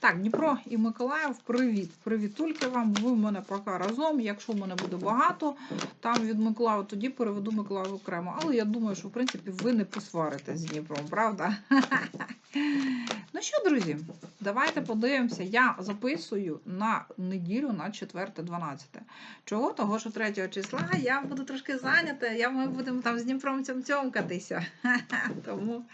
Так, Дніпро і Миколаїв, привіт. Привітульки вам. Ви в мене поки разом. Якщо в мене буде багато там від Миколаєва, тоді переведу Миколаїв окремо. Але я думаю, що в принципі ви не посваритесь з Дніпром, правда? Ну що, друзі, давайте подивимося. Я записую на неділю на 4-12. Чого? Того, що 3 числа я буду трошки зайнята, я ми будемо там з Дніпром цьом цьомкатися. Тому,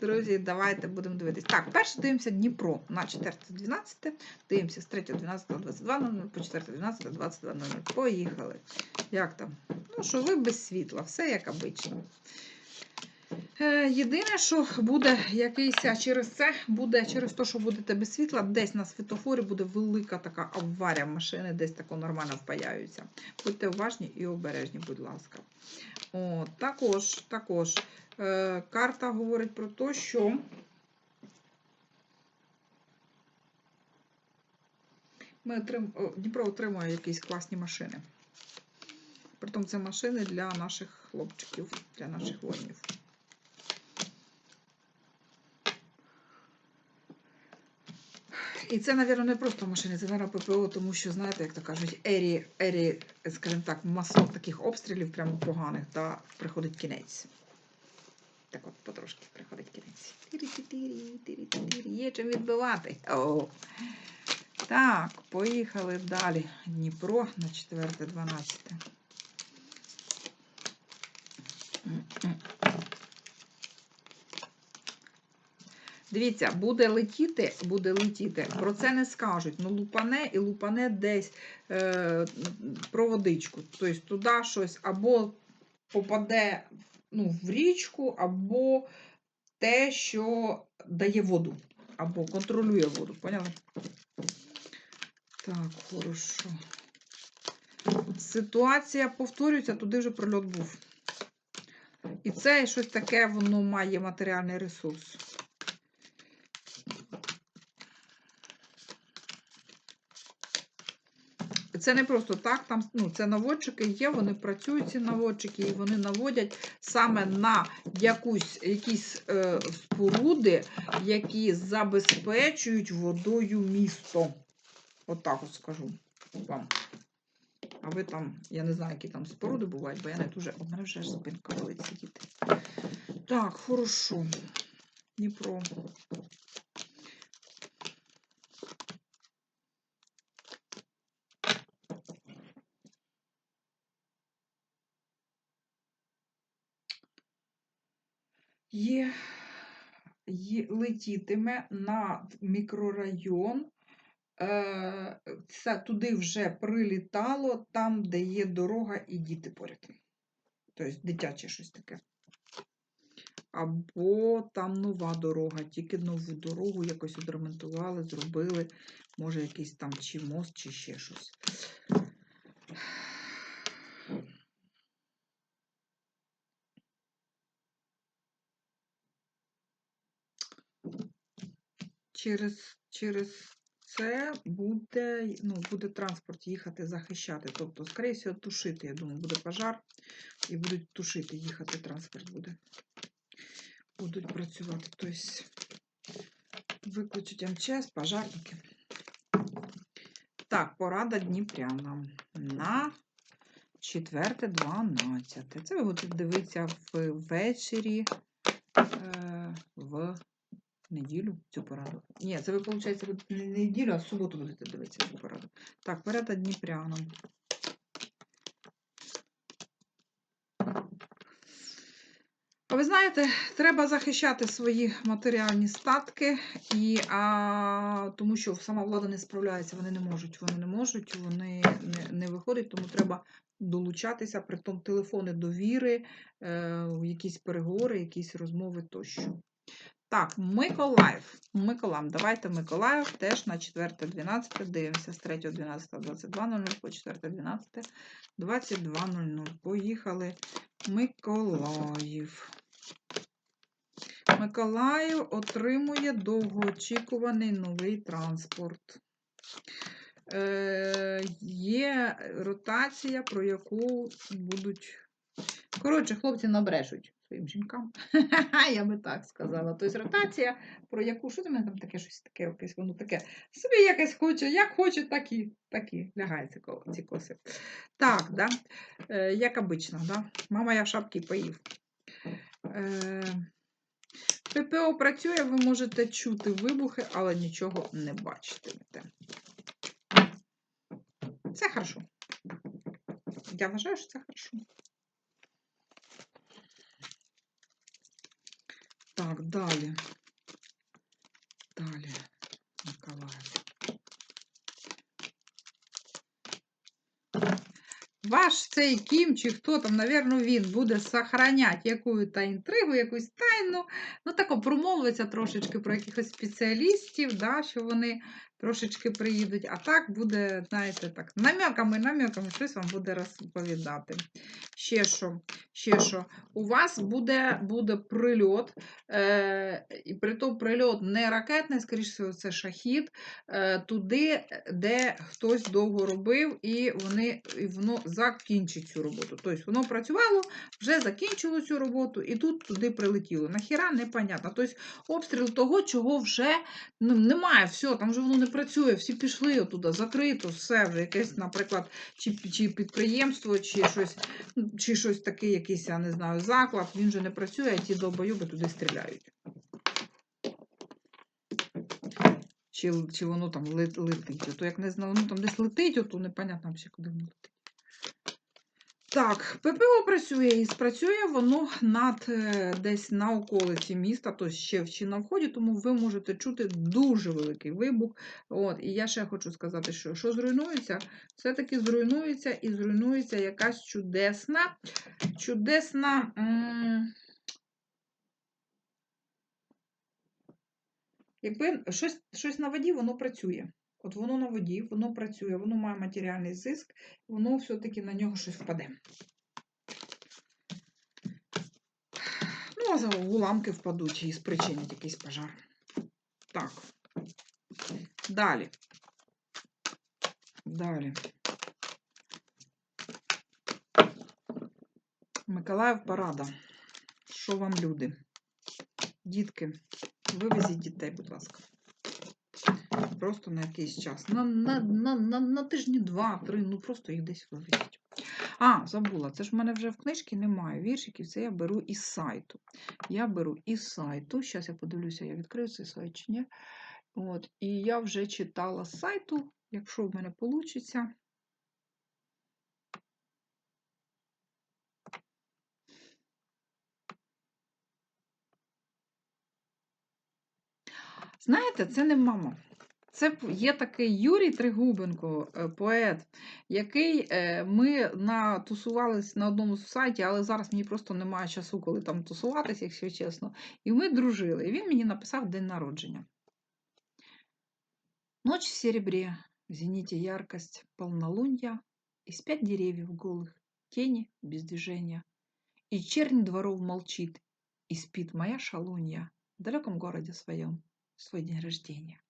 друзі, давайте будемо дивитись. Так, перше дивимося Дніпро на 4.12. Дивимося з 3.12.22.00 по 4.12.22.00. Поїхали. Як там? Ну, що ви без світла, все як обично. Е, Єдине, що буде якийсь, через це буде, через те, що будете без світла, десь на світофорі буде велика така аварія машини, десь тако нормально впаяються. Будьте уважні і обережні, будь ласка. О, також, також е, карта говорить про те, що ми отрим... Дніпро отримує якісь класні машини. Притом це машини для наших хлопчиків, для наших воїнів. І це, мабуть, не просто машини, це, мабуть, ППО, тому що, знаєте, як то кажуть, ері, ері, скажімо так, масок таких обстрілів прямо поганих, та приходить кінець. Так от, потрошки приходить кінець. Тирі-тирі, тирі-тирі, Є чим відбивати. О. Так, поїхали далі. Дніпро на 4.12. Дивіться, буде летіти, буде летіти. Про це не скажуть. Ну, лупане і лупане десь е, про водичку. Тобто туди щось або попаде ну, в річку, або те, що дає воду, або контролює воду. Поняли? Так, хорошо. Ситуація повторюється, туди вже прольот був. І це щось таке, воно має матеріальний ресурс. Це не просто так, там ну, це наводчики є, вони працюють, ці наводчики, і вони наводять саме на якусь, якісь е, споруди, які забезпечують водою місто. Отак от, скажу вам. А ви там, я не знаю, які там споруди бувають, бо я не дуже. У мене вже спинка болить сидіти. Так, хорошо. Дніпро. Є, є летітиме на мікрорайон. Е, Це туди вже прилітало, там, де є дорога і діти поряд. Тобто дитяче щось таке. Або там нова дорога, тільки нову дорогу якось відремонтували, зробили, може, якийсь там чи мост, чи ще щось. Через, через це буде, ну, буде транспорт їхати захищати. Тобто, скоріше всього, тушити. Я думаю, буде пожар і будуть тушити, їхати транспорт буде. Будуть працювати. Тобто викличуть МЧС, пожарники. Так, порада Дніпрянам на 4.12. Це ви будете дивитися ввечері е, в неділю цю пораду. Ні, це ви, виходить, не неділю, а в суботу будете дивитися цю пораду. Так, порада Дніпрянам. А ви знаєте, треба захищати свої матеріальні статки, і, а, тому що сама влада не справляється, вони не можуть, вони не можуть, вони не, не виходять, тому треба долучатися, притом телефони довіри, е, якісь переговори, якісь розмови тощо. Так, Миколаїв. Миколаїв. Давайте Миколаїв теж на 4.12. Дивимося з 3.12.22.00 по 4.12.22.00. Поїхали. Миколаїв. Миколаїв отримує довгоочікуваний новий транспорт. Е, Є ротація, про яку будуть. Коротше, хлопці набрешуть. Своїм жінкам. Я би так сказала. Тобто ротація, про яку, що до мене там таке щось таке, якесь воно таке. Собі якесь хоче, як хоче, так і, так і лягає ці коси. Так, да? е, як обично, да? мама я в шапці поїв. Е, ППО працює, ви можете чути вибухи, але нічого не бачитимете. Це хорошо. Я вважаю, що це хорошо. Так, далі. Далі. Миколаїв. Ваш цей Кім, чи хто там, навірно, він буде сохраняти яку-то інтригу, якусь тайну. Ну, тако промовиться трошечки про якихось спеціалістів, да, що вони трошечки приїдуть. А так буде, знаєте, так, намеками, намеками щось вам буде розповідати. Ще що, ще що. У вас буде, буде прильот, е, і при тому прильот не ракетний, скоріш всього, це шахід, е, туди, де хтось довго робив, і, вони, і воно закінчить цю роботу. Тобто воно працювало, вже закінчило цю роботу, і тут туди прилетіло. Нахіра непонятно. Тобто обстріл того, чого вже ну, немає, все, там вже воно не працює, всі пішли отуди, закрито, все вже якесь, наприклад, чи, чи підприємство, чи щось, чи щось таке, якийсь, я не знаю, заклад, він вже не працює, а ті долбойоби туди стріляють. Чи, чи воно там лет- летить. Ото як не знаю, воно там десь летить, ото непонятно взагалі, куди воно летить. Так, ППО працює і спрацює воно над е, десь на околиці міста, тобто ще чи на вході, тому ви можете чути дуже великий вибух. От, і я ще хочу сказати, що що зруйнується, все-таки зруйнується і зруйнується якась чудесна, чудесна. Якби щось, щось на воді, воно працює. От воно на воді, воно працює, воно має матеріальний зиск, воно все-таки на нього щось впаде. Ну, а уламки впадуть і спричинять якийсь пожар. Так. Далі. Далі. Миколаїв парада. Що вам, люди? Дітки, вивезіть дітей, будь ласка. Просто на якийсь час. На, на, на, на, на тижні два-три, ну просто їх десь вивезіть. А, забула, це ж в мене вже в книжці немає віршиків, це я беру із сайту. Я беру із сайту. Зараз я подивлюся, я відкрию цей сайт чи ні. От, і я вже читала з сайту, якщо в мене вийде. Знаєте, це не мама. Це є такий Юрій Тригубенко, е, поет, який е, ми натусувались на одному сайті, але зараз мені просто немає часу, коли там тусуватися, якщо чесно. І ми дружили. І він мені написав день народження. Ночь в серебре, в зените яркость полнолуния, и спят деревьев голых, тени без движения. И чернь дворов молчит, и спит моя шалунья в далеком городе своем, свой день рождения.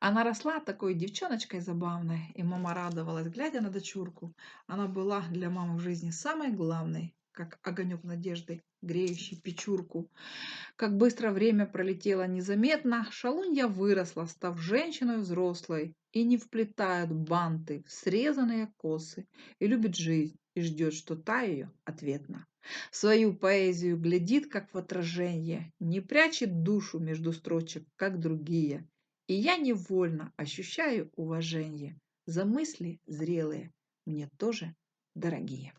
Она росла такой девчоночкой забавной, и мама радовалась, глядя на дочурку. Она была для мамы в жизни самой главной, как огонек надежды, греющий печурку. Как быстро время пролетело незаметно, шалунья выросла, став женщиной взрослой, и не вплетает банты в срезанные косы, и любит жизнь, и ждет, что та ее ответна. Свою поэзию глядит, как в отражение, не прячет душу между строчек, как другие. И я невольно ощущаю уважение за мысли зрелые, мне тоже дорогие.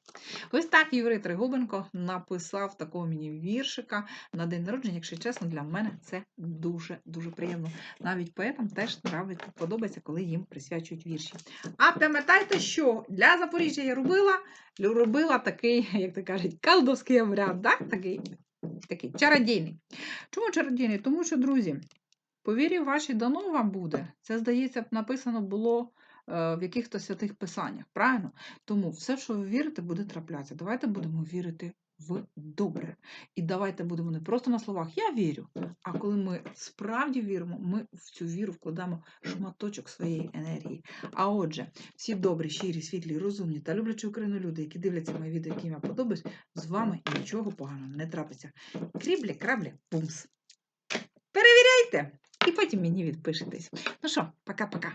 Ось так Юрій Тригубенко написав такого мені віршика на день народження. Якщо чесно, для мене це дуже-дуже приємно. Навіть поетам теж подобається, коли їм присвячують вірші. А пам'ятайте, що для Запоріжжя я робила, робила такий, як то кажуть, колдовський обряд, да? такий, такий чародійний. Чому чародійний? Тому що, друзі, по вірі вашій дано вам буде. Це, здається, написано було е, в якихось святих писаннях, правильно? Тому все, що ви вірите, буде траплятися. Давайте будемо вірити в добре. І давайте будемо не просто на словах Я вірю. А коли ми справді віримо, ми в цю віру вкладаємо шматочок своєї енергії. А отже, всі добрі, щирі, світлі, розумні та люблячі Україну люди, які дивляться мої відео, які я подобаюсь, з вами нічого поганого не трапиться. Кріблі, краблі, бумс. Перевіряйте! І потім мені відпишетесь. Ну що, пока-пока.